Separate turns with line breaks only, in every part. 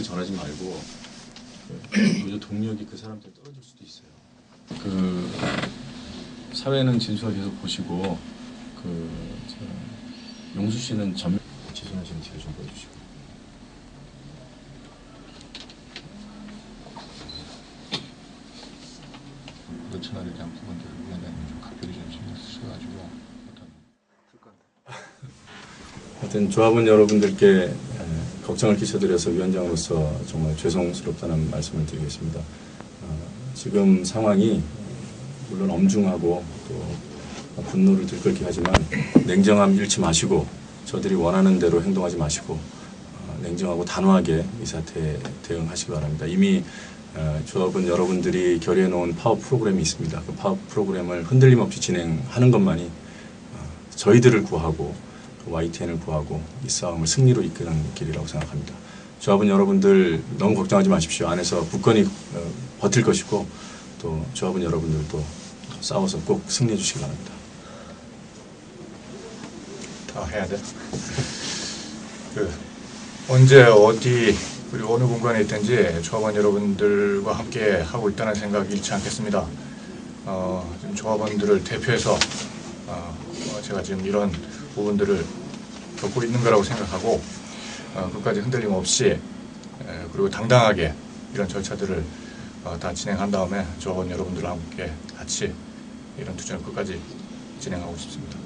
사람한테 전하지 말고 그 오히려 동력이 그 사람한테 떨어질 수도 있어요. 그 사회는 진수가 계속 보시고 그 저, 용수 씨는 전 지선하시는 뒤에 좀 보여주시고. 노천화에 대한 부분들 위원장님 좀 각별히 좀 신경 쓰셔가지고 어떤 하여튼 조합원 여러분들께 에, 걱정을 끼쳐드려서 위원장으로서 정말 죄송스럽다는 말씀을 드리겠습니다. 어, 지금 상황이 물론 엄중하고 또 분노를 들끓게 하지만 냉정함 잃지 마시고 저들이 원하는 대로 행동하지 마시고 어, 냉정하고 단호하게 이 사태에 대응하시기 바랍니다. 이미 어, 조합원 여러분들이 결의해 놓은 파업 프로그램이 있습니다. 그 파업 프로그램을 흔들림 없이 진행하는 것만이 어, 저희들을 구하고 또 YTN을 구하고 이 싸움을 승리로 이끄는 길이라고 생각합니다. 조합원 여러분들 너무 걱정하지 마십시오. 안에서 굳건히 어, 버틸 것이고 또 조합원 여러분들도 싸워서 꼭 승리해 주시기 바랍니다.
다 해야 돼. 그 언제 어디 그리고 어느 공간에 있든지 조합원 여러분들과 함께 하고 있다는 생각 잃지 않겠습니다. 어, 지금 조합원들을 대표해서 어, 어, 제가 지금 이런 부분들을 겪고 있는 거라고 생각하고 어, 끝까지 흔들림 없이 에, 그리고 당당하게 이런 절차들을 어, 다 진행한 다음에 조합원 여러분들과 함께 같이 이런 투쟁을 끝까지 진행하고 싶습니다.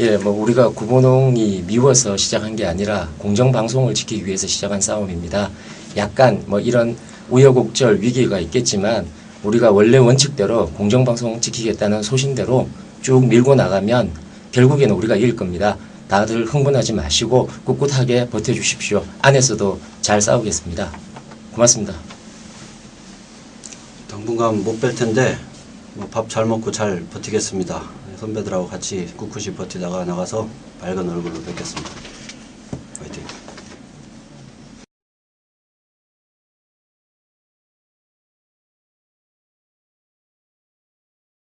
예, 뭐 우리가 구본홍이 미워서 시작한 게 아니라 공정 방송을 지키기 위해서 시작한 싸움입니다. 약간 뭐 이런 우여곡절 위기가 있겠지만 우리가 원래 원칙대로 공정 방송 지키겠다는 소신대로 쭉 밀고 나가면 결국에는 우리가 이길 겁니다. 다들 흥분하지 마시고 꿋꿋하게 버텨주십시오. 안에서도 잘 싸우겠습니다. 고맙습니다.
당분간 못뺄 텐데 뭐 밥 잘 먹고 잘 버티겠습니다. 선배들하고 같이 꿋꿋이 버티다가 나가서 밝은 얼굴로 뵙겠습니다.